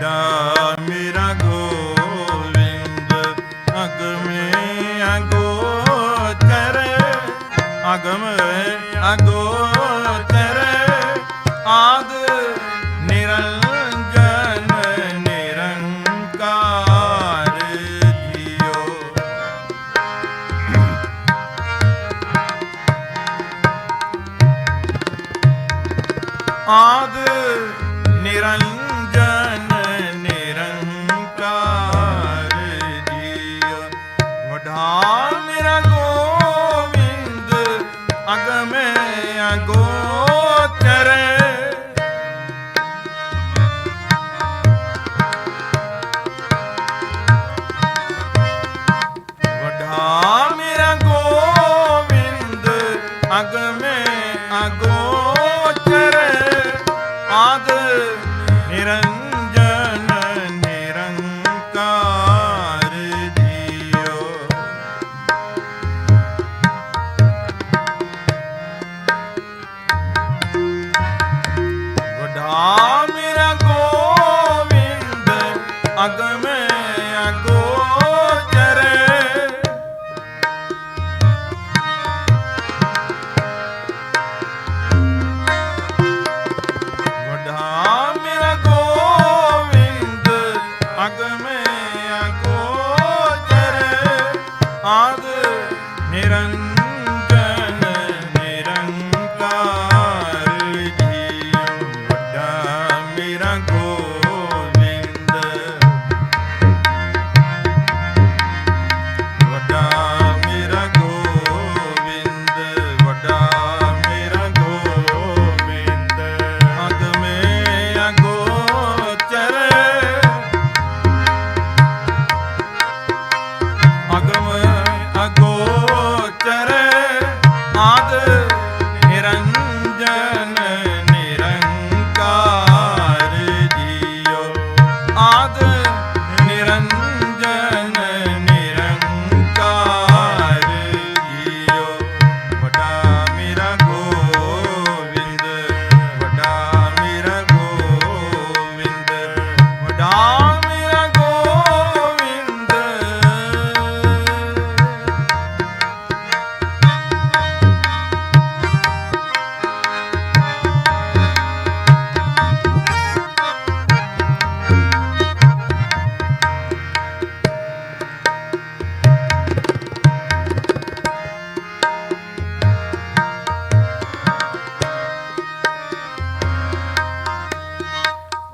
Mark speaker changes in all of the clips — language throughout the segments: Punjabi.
Speaker 1: da ਗਾਲ ਮੇਰਾ ਗੋਵਿੰਦ ਅਗਮੇ ਅਗੋ ਚਰਨ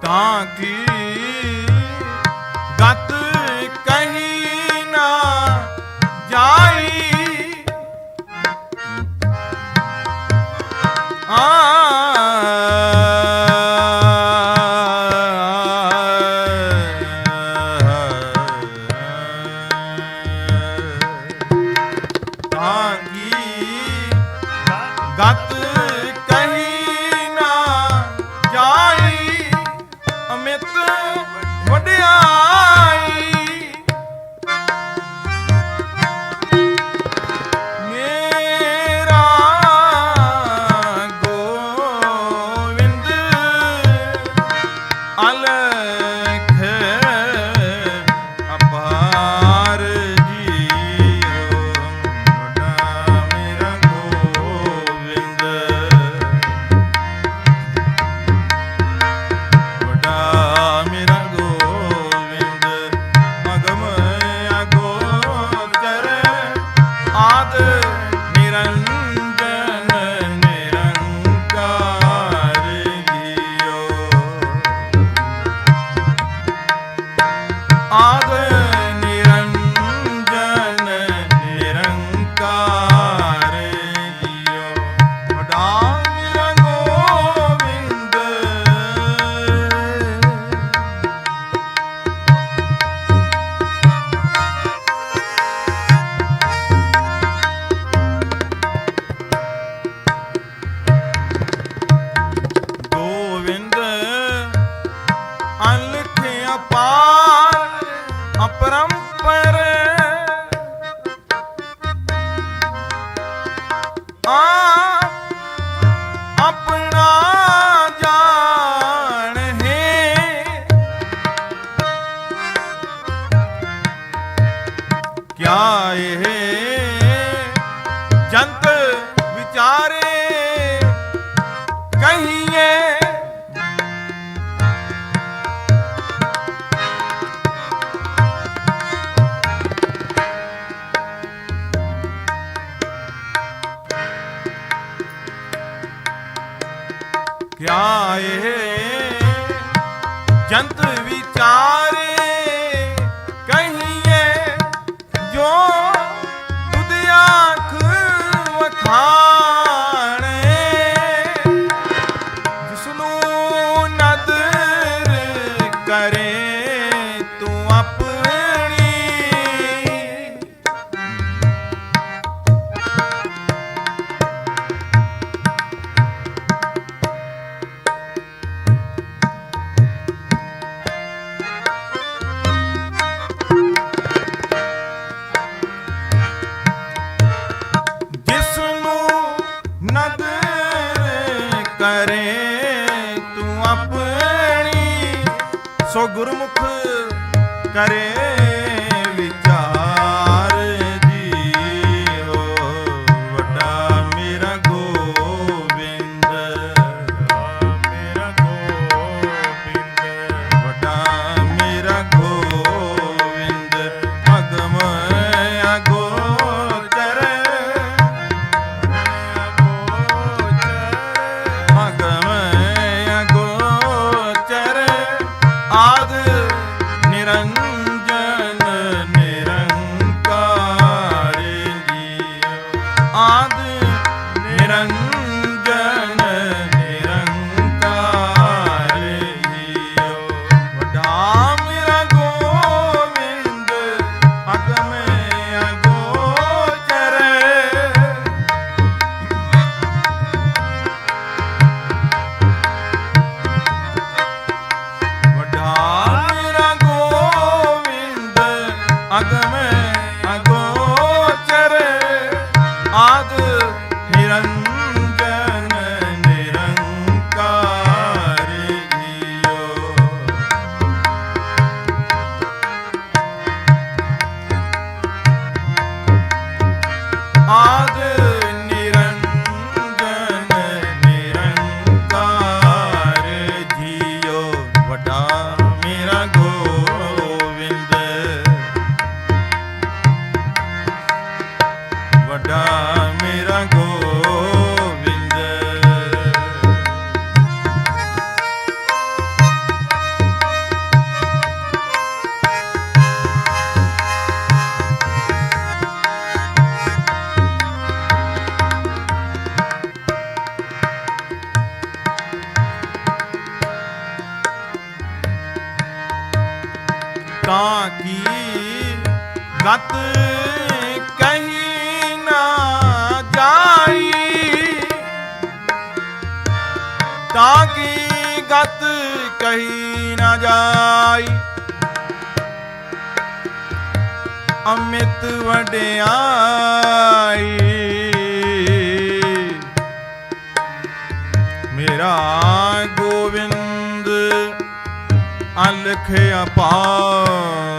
Speaker 1: ਤਾਂ ਕੀ ਗਤ ਅਪਾਰ ਅਪਰੰਪਰ। ਆਪਣਾ ਜਾਣ ਹੈ। ਕਿਆ ਇਹ ਧਿਆਏ ਜੰਤ ਵਿਚਾਰ ਸੋ ਗੁਰਮੁਖ ਕਰੇ। ஆது go. ਸਤ ਕਹੀ ਨਾ ਜਾਈ। ਅਮਿਤ ਵਡਿਆਈ। ਮੇਰਾ ਗੋਵਿੰਦ ਅਲਖ ਅਪਾਰ